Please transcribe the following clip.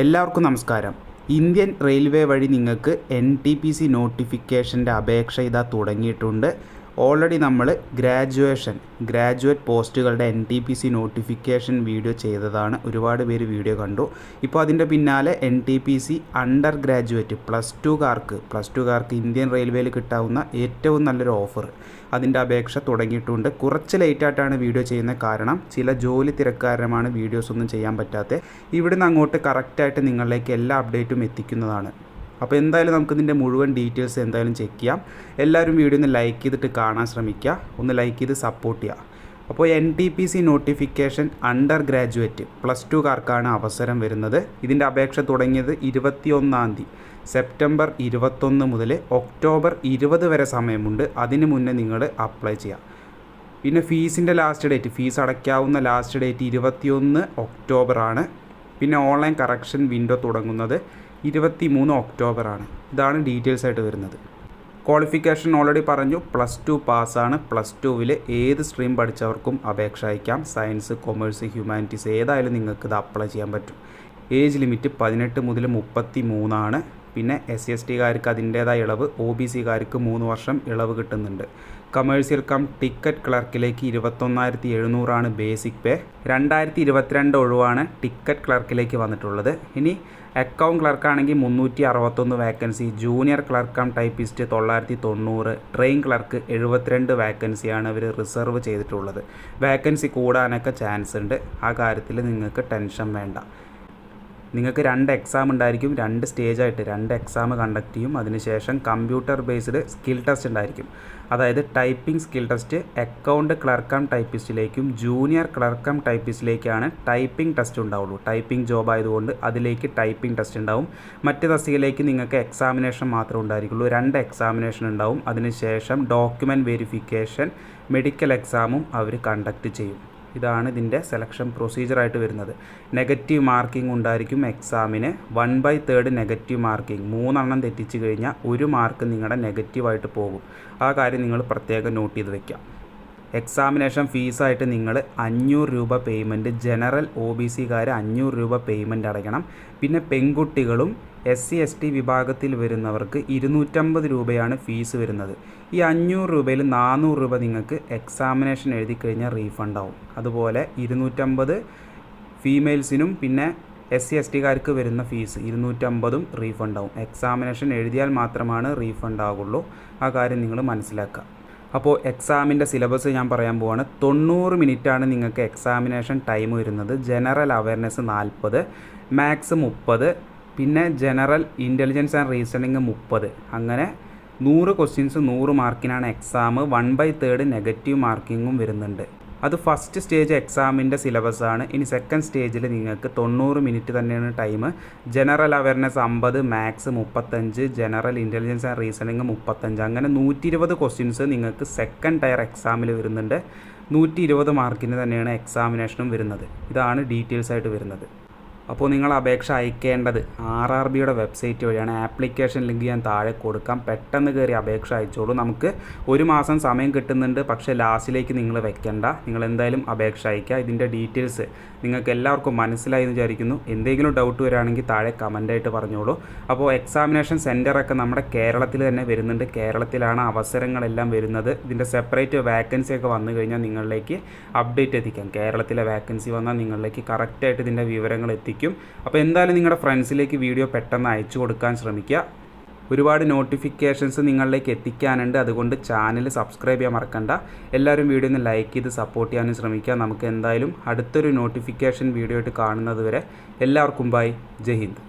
എല്ലാവർക്കും നമസ്കാരം. Indian railway വഴി നിങ്ങൾക്ക് എൻ ടി പി സി നോട്ടിഫിക്കേഷന്റെ അപേക്ഷ ഇതാ തുടങ്ങിയിട്ടുണ്ട്. ഓൾറെഡി നമ്മൾ graduation graduate പോസ്റ്റുകളുടെ N T P C notification video ചെയ്തതാണ്. ഒരുപാട് പേര് വീഡിയോ കണ്ടു. ഇപ്പോൾ അതിന്റെ പിന്നാലെ N T P C undergraduate plus ടുകാർക്ക് plus ടുകാർക്ക് ഇന്ത്യൻ റെയിൽവേയിൽ കിട്ടാവുന്ന ഏറ്റവും നല്ലൊരു ഓഫർ അതിന്റെ അപേക്ഷ തുടങ്ങിയിട്ടുണ്ട്. കുറച്ച് ലേറ്റായിട്ടാണ് വീഡിയോ ചെയ്യുന്നത്. കാരണം ചില ജോലി തിരക്കാരമാണ് വീഡിയോസ് ഒന്നും ചെയ്യാൻ പറ്റാത്തത്. ഇവിടുന്ന് അങ്ങോട്ട് കറക്റ്റായിട്ട് നിങ്ങളിലേക്ക് എല്ലാ അപ്ഡേറ്റും എത്തിക്കുന്നതാണ്. അപ്പോൾ എന്തായാലും നമുക്കിതിന്റെ മുഴുവൻ ഡീറ്റെയിൽസ് എന്തായാലും ചെക്ക് ചെയ്യാം. എല്ലാവരും വീഡിയോ ഒന്ന് ലൈക്ക് ചെയ്തിട്ട് കാണാൻ ശ്രമിക്കുക. ഒന്ന് ലൈക്ക് ചെയ്ത് സപ്പോർട്ട് ചെയ്യുക. അപ്പോൾ N T P C notification undergraduate plus ടുക്കാർക്കാണ് അവസരം വരുന്നത്. ഇതിന്റെ അപേക്ഷ തുടങ്ങിയത് ഇരുപത്തിയൊന്നാം തീയതി. സെപ്റ്റംബർ ഇരുപത്തൊന്ന് മുതൽ ഒക്ടോബർ ഇരുപത് വരെ സമയമുണ്ട്. അതിന് മുന്നേ നിങ്ങൾ അപ്ലൈ ചെയ്യാം പിന്നെ ഫീസിന്റെ ലാസ്റ്റ് ഡേറ്റ് ഫീസ് അടയ്ക്കാവുന്ന ലാസ്റ്റ് ഡേറ്റ് ഇരുപത്തിയൊന്ന് ഒക്ടോബറാണ് പിന്നെ ഓൺലൈൻ കറക്ഷൻ വിൻഡോ തുടങ്ങുന്നത്. ഇരുപത്തി മൂന്ന് ഒക്ടോബറാണ്. ഇതാണ് ഡീറ്റെയിൽസ് ആയിട്ട് വരുന്നത്. ക്വാളിഫിക്കേഷൻ ഓൾറെഡി പറഞ്ഞു പ്ലസ് ടു പാസ്സാണ്. പ്ലസ് ടുവിൽ ഏത് സ്ട്രീം പഠിച്ചവർക്കും അപേക്ഷ അയക്കാം. സയൻസ് കൊമേഴ്സ് ഹ്യൂമാനിറ്റീസ് ഏതായാലും നിങ്ങൾക്ക് ഇത് അപ്ലൈ ചെയ്യാൻ പറ്റും. ഏജ് ലിമിറ്റ് പതിനെട്ട് മുതൽ മുപ്പത്തി മൂന്നാണ് പിന്നെ എസ് സി എസ് ടിക്കാർക്ക് അതിന്റേതായ ഇളവ് ഒ ബി സിക്കാർക്ക് മൂന്ന് വർഷം ഇളവ് കിട്ടുന്നുണ്ട്. കമേഴ്സ്യൽ കം ടിക്കറ്റ് ക്ലർക്കിലേക്ക് ഇരുപത്തൊന്നായിരത്തി എഴുന്നൂറാണ് ബേസിക് പേ രണ്ടായിരത്തി ഇരുപത്തിരണ്ട് ഒഴിവാണ് ടിക്കറ്റ് ക്ലർക്കിലേക്ക് വന്നിട്ടുള്ളത്. ഇനി അക്കൗണ്ട് ക്ലർക്കാണെങ്കിൽ മുന്നൂറ്റി അറുപത്തൊന്ന് vacancy junior clerk cum typist തൊള്ളായിരത്തി തൊണ്ണൂറ് ട്രെയിൻ ക്ലർക്ക് എഴുപത്തിരണ്ട് വേക്കൻസിയാണ് അവർ റിസർവ് ചെയ്തിട്ടുള്ളത്. വേക്കൻസി കൂടാനൊക്കെ ചാൻസ് ഉണ്ട്. ആ കാര്യത്തിൽ നിങ്ങൾക്ക് ടെൻഷൻ വേണ്ട. നിങ്ങൾക്ക് രണ്ട് എക്സാം ഉണ്ടായിരിക്കും രണ്ട് സ്റ്റേജായിട്ട് രണ്ട് എക്സാം കണ്ടക്ട് ചെയ്യും. അതിനുശേഷം കമ്പ്യൂട്ടർ ബേസ്ഡ് സ്കിൽ ടെസ്റ്റ് ഉണ്ടായിരിക്കും. അതായത് typing skill test account clerk cum ടൈപ്പിസ്റ്റിലേക്കും junior ക്ലർക്കം ടൈപ്പിസ്റ്റിലേക്കാണ് ടൈപ്പിംഗ് ടെസ്റ്റ് ഉണ്ടാവുള്ളൂ. ടൈപ്പിംഗ് ജോബ് ആയതുകൊണ്ട് അതിലേക്ക് ടൈപ്പിംഗ് ടെസ്റ്റ് ഉണ്ടാവും. മറ്റ് തസ്തികയിലേക്ക് നിങ്ങൾക്ക് എക്സാമിനേഷൻ മാത്രമേ ഉണ്ടായിരിക്കുള്ളൂ. രണ്ട് എക്സാമിനേഷൻ ഉണ്ടാവും. അതിനുശേഷം ഡോക്യുമെന്റ് വെരിഫിക്കേഷൻ മെഡിക്കൽ എക്സാമും അവർ കണ്ടക്ട് ചെയ്യും. ഇതാണ് ഇതിന്റെ സെലക്ഷൻ പ്രൊസീജിയറായിട്ട് വരുന്നത്. നെഗറ്റീവ് മാർക്കിംഗ് ഉണ്ടായിരിക്കും എക്സാമിന് one by third negative marking മൂന്നെണ്ണം തെറ്റിച്ച് കഴിഞ്ഞാൽ ഒരു മാർക്ക് നിങ്ങളുടെ നെഗറ്റീവായിട്ട് പോകും. ആ കാര്യം നിങ്ങൾ പ്രത്യേകം നോട്ട് ചെയ്ത് വെക്കാം. എക്സാമിനേഷൻ ഫീസായിട്ട് നിങ്ങൾ അഞ്ഞൂറ് രൂപ പേയ്മെന്റ് ജനറൽ ഒ ബി സിക്കാർ അഞ്ഞൂറ് രൂപ പേയ്മെന്റ് അടയ്ക്കണം. പിന്നെ പെൺകുട്ടികളും എസ് സി എസ് ടി വിഭാഗത്തിൽ വരുന്നവർക്ക് ഇരുന്നൂറ്റമ്പത് രൂപയാണ് ഫീസ് വരുന്നത്. ഈ അഞ്ഞൂറ് രൂപയിൽ നാനൂറ് രൂപ നിങ്ങൾക്ക് എക്സാമിനേഷൻ എഴുതി കഴിഞ്ഞാൽ റീഫണ്ട് ആവും അതുപോലെ ഇരുന്നൂറ്റമ്പത് ഫീമെയിൽസിനും പിന്നെ എസ് സി എസ് ടിക്കാർക്ക് വരുന്ന ഫീസ് ഇരുന്നൂറ്റമ്പതും റീഫണ്ട് ആവും എക്സാമിനേഷൻ എഴുതിയാൽ മാത്രമാണ് റീഫണ്ട് ആകുള്ളൂ ആ കാര്യം നിങ്ങൾ മനസ്സിലാക്കുക. അപ്പോൾ എക്സാമിന്റെ സിലബസ് ഞാൻ പറയാൻ പോവാണ്. തൊണ്ണൂറ് ആണ് നിങ്ങൾക്ക് എക്സാമിനേഷൻ ടൈം വരുന്നത്. ജനറൽ അവയർനെസ് നാൽപ്പത് മാത്സ് മുപ്പത് പിന്നെ ജനറൽ ഇന്റലിജൻസ് ആൻഡ് റീസണിങ് മുപ്പത്. അങ്ങനെ നൂറ് ക്വസ്റ്റ്യൻസ് നൂറ് മാർക്കിനാണ് exam one by third negative മാർക്കിങ്ങും വരുന്നുണ്ട്. അത് ഫസ്റ്റ് സ്റ്റേജ് എക്സാമിന്റെ സിലബസാണ് ഇനി സെക്കൻഡ് സ്റ്റേജിൽ നിങ്ങൾക്ക് തൊണ്ണൂറ് മിനിറ്റ് തന്നെയാണ് ടൈം ജനറൽ അവയർനെസ് അമ്പത് മാത്സ് മുപ്പത്തഞ്ച് ജനറൽ ഇന്റലിജൻസ് ആൻഡ് റീസണിങ് മുപ്പത്തഞ്ച്. അങ്ങനെ നൂറ്റി ഇരുപത് ക്വസ്റ്റ്യൻസ് നിങ്ങൾക്ക് സെക്കൻഡ് ടയർ എക്സാമിൽ വരുന്നുണ്ട്. നൂറ്റി ഇരുപത് മാർക്കിന് തന്നെയാണ് എക്സാമിനേഷനും വരുന്നത്. ഇതാണ് ഡീറ്റെയിൽസ് ആയിട്ട് വരുന്നത്. അപ്പോൾ നിങ്ങൾ അപേക്ഷ അയക്കേണ്ടത് ആർ ആർ ബിയുടെ വെബ്സൈറ്റ് വഴിയാണ്. ആപ്ലിക്കേഷൻ ലിങ്ക് ഞാൻ താഴെ കൊടുക്കാം. പെട്ടെന്ന് കയറി അപേക്ഷ അയച്ചോളൂ. നമുക്ക് ഒരു മാസം സമയം കിട്ടുന്നുണ്ട്. പക്ഷേ ലാസ്റ്റിലേക്ക് നിങ്ങൾ വെക്കേണ്ട. നിങ്ങൾ എന്തായാലും അപേക്ഷ അയക്കുക ഇതിന്റെ ഡീറ്റെയിൽസ് നിങ്ങൾക്ക് എല്ലാവർക്കും മനസ്സിലായി എന്ന് വിചാരിക്കുന്നു. എന്തെങ്കിലും ഡൗട്ട് വരികയാണെങ്കിൽ താഴെ കമന്റായിട്ട് പറഞ്ഞോളൂ. അപ്പോൾ എക്സാമിനേഷൻ സെന്ററൊക്കെ നമ്മുടെ കേരളത്തിൽ തന്നെ വരുന്നുണ്ട്. കേരളത്തിലാണ് അവസരങ്ങളെല്ലാം വരുന്നത്. ഇതിന്റെ സെപ്പറേറ്റ് വാക്കൻസി ഒക്കെ വന്നു കഴിഞ്ഞാൽ നിങ്ങളിലേക്ക് അപ്ഡേറ്റ് എത്തിക്കാം. കേരളത്തിലെ വാക്കൻസി വന്നാൽ നിങ്ങളിലേക്ക് കറക്റ്റായിട്ട് ഇതിന്റെ വിവരങ്ങൾ എത്തിക്കും. അപ്പോൾ എന്തായാലും നിങ്ങളുടെ ഫ്രണ്ട്സിലേക്ക് വീഡിയോ പെട്ടെന്ന് അയച്ചു കൊടുക്കാൻ ശ്രമിക്കുക. ഒരുപാട് നോട്ടിഫിക്കേഷൻസ് നിങ്ങളിലേക്ക് എത്തിക്കാനുണ്ട്. അതുകൊണ്ട് ചാനൽ സബ്സ്ക്രൈബ് ചെയ്യാൻ മറക്കണ്ട. എല്ലാവരും വീഡിയോ ഒന്ന് ലൈക്ക് ചെയ്ത് സപ്പോർട്ട് ചെയ്യാനും ശ്രമിക്കുക. നമുക്ക് എന്തായാലും അടുത്തൊരു നോട്ടിഫിക്കേഷൻ വീഡിയോ ആയിട്ട് കാണുന്നത് വരെ എല്ലാവർക്കും ബൈ ജയ് ഹിന്ദ്.